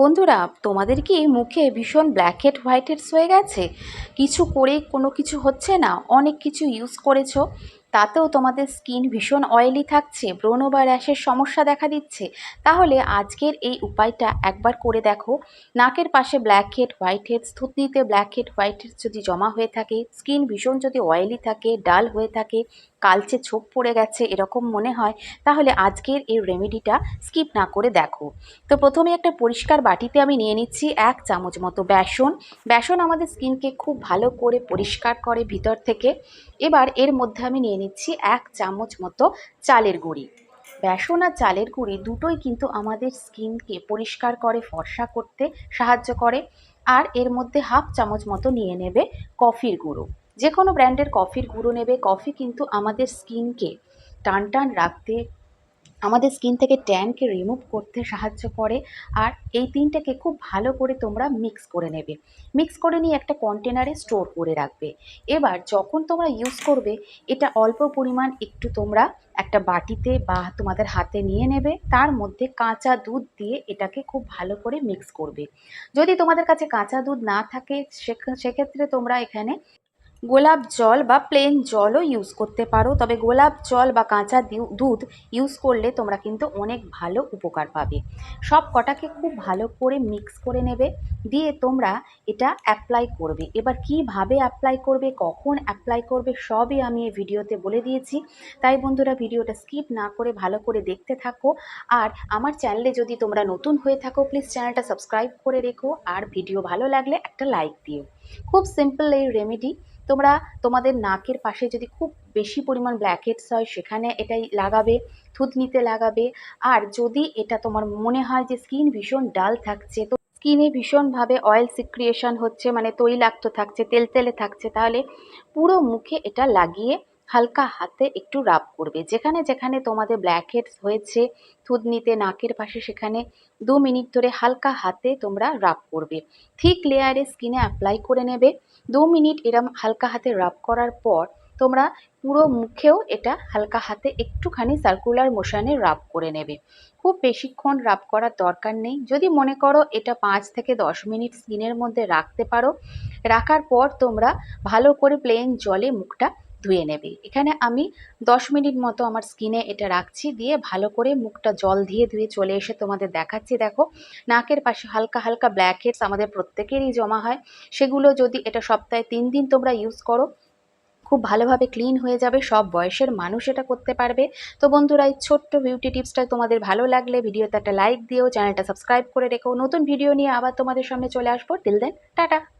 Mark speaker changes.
Speaker 1: বন্ধুরা, তোমাদের কি মুখে ভীষণ ব্ল্যাক হেড হোয়াইট হেডস হয়ে গেছে? কিছু করে কোনো কিছু হচ্ছে না? অনেক কিছু ইউজ করেছ। তাতেও তোমাদের স্কিন ভীষণ অয়েলি থাকছে ব্রণ বা র্যাশের সমস্যা দেখা দিচ্ছে। তাহলে আজকের এই উপায়টা একবার করে দেখো। নাকের পাশে ব্ল্যাক হেড হোয়াইট হেডস থুতনিতে ব্ল্যাক হেড হোয়াইট হেডস যদি জমা হয়ে থাকে, স্কিন ভীষণ যদি অয়েলি থাকে, ডাল হয়ে থাকে, কালচে ছোপ পড়ে গেছে, এরকম মনে হয়, তাহলে আজকের এই রেমেডিটা স্কিপ না করে দেখো। তো প্রথমে একটা পরিষ্কার বাটিতে আমি নিয়ে নিচ্ছি এক চামচ মতো বেসন। বেসন আমাদের স্কিনকে খুব ভালো করে পরিষ্কার করে ভিতর থেকে। এবার এর মধ্যে আমি নিয়ে নিচ্ছি এক চামচ মতো চালের গুঁড়ি। বেসন আর চালের গুঁড়ি দুটোই কিন্তু আমাদের স্কিনকে পরিষ্কার করে, ফর্সা করতে সাহায্য করে। আর এর মধ্যে হাফ চামচ মতো নিয়ে নেবে কফির গুঁড়ো। যে কোনো ব্র্যান্ডের কফির গুঁড়ো নেবে। কফি কিন্তু আমাদের স্কিনকে টান টান রাখতে আমাদের স্কিন থেকে ট্যানকে রিমুভ করতে সাহায্য করে, আর এই তিনটাকে খুব ভালো করে তোমরা মিক্স করে নেবে। মিক্স করে নিয়ে একটা কন্টেনারে স্টোর করে রাখবে। এবার যখন তোমরা ইউজ করবে, এটা অল্প পরিমাণ একটু তোমরা একটা বাটিতে বা তোমাদের হাতে নিয়ে নেবে, তার মধ্যে কাঁচা দুধ দিয়ে এটাকে খুব ভালো করে মিক্স করবে। যদি তোমাদের কাছে কাঁচা দুধ না থাকে সেক্ষেত্রে তোমরা এখানে গোলাপ জল বা প্লেন জলও ইউজ করতে পারো। তবে গোলাপ জল বা কাঁচা দুধ ইউজ করলে তোমরা কিন্তু অনেক ভালো উপকার পাবে। সব কটাকে খুব ভালো করে মিক্স করে নেবে। দিয়ে তোমরা এটা অ্যাপ্লাই করবে। এবার কীভাবে অ্যাপ্লাই করবে, কখন অ্যাপ্লাই করবে, সবই আমি এই ভিডিওতে বলে দিয়েছি। তাই বন্ধুরা, ভিডিওটা স্কিপ না করে ভালো করে দেখতে থাকো। আর আমার চ্যানেলে যদি তোমরা নতুন হয়ে থাকো প্লিজ চ্যানেলটা সাবস্ক্রাইব করে রেখো। আর ভিডিও ভালো লাগলে একটা লাইক দিও। খুব সিম্পল এই রেমেডি তোমরা তোমাদের নাকের পাশে যদি খুব বেশি পরিমাণ ব্ল্যাকহেডস হয়, সেখানে এটাই লাগাবে, থুতনিতে লাগাবে। আর যদি এটা তোমার মনে হয় যে স্কিন ভীষণ ডাল থাকছে, তো স্কিনে ভীষণভাবে অয়েল সিক্রিয়েশন হচ্ছে মানে তৈলাক্ত থাকছে তেলতেলে থাকছে, তাহলে পুরো মুখে এটা লাগিয়ে হালকা হাতে একটু রাব করবে। যেখানে যেখানে তোমাদের ব্ল্যাক হেডস হয়েছে, থুতনিতে, নাকের পাশে, সেখানে দু মিনিট ধরে হালকা হাতে তোমরা রাব করবে। থিক লেয়ারে স্কিনে অ্যাপ্লাই করে নেবে। দু মিনিট এরম হালকা হাতে রাব করার পর তোমরা পুরো মুখেও এটা হালকা হাতে একটুখানি সার্কুলার মোশানে রাব করে নেবে। খুব বেশিক্ষণ রাব করার দরকার নেই। যদি মনে করো এটা পাঁচ থেকে দশ মিনিট স্কিনের মধ্যে রাখতে পারো, রাখার পর তোমরা ভালো করে প্লেন জলে মুখটা ধুয়ে নেবে। এখানে আমি দশ মিনিট মতো আমার স্কিনে এটা রাখছি, দিয়ে ভালো করে মুখটা জল দিয়ে ধুয়ে চলে এসে তোমাদের দেখাচ্ছি। দেখো, নাকের পাশে হালকা হালকা ব্ল্যাক হেডস আমাদের প্রত্যেকেরই জমা হয়। সেগুলো যদি এটা সপ্তাহে তিন দিন তোমরা ইউজ করো, খুব ভালোভাবে ক্লিন হয়ে যাবে, সব বয়সের মানুষ এটা করতে পারবে। তো বন্ধুরা, এই ছোট্ট বিউটি টিপসটা তোমাদের ভালো লাগলে ভিডিওতে একটা লাইক দিও, চ্যানেলটা সাবস্ক্রাইব করে রেখো। নতুন ভিডিও নিয়ে আবার তোমাদের সামনে চলে আসব। Till then tata!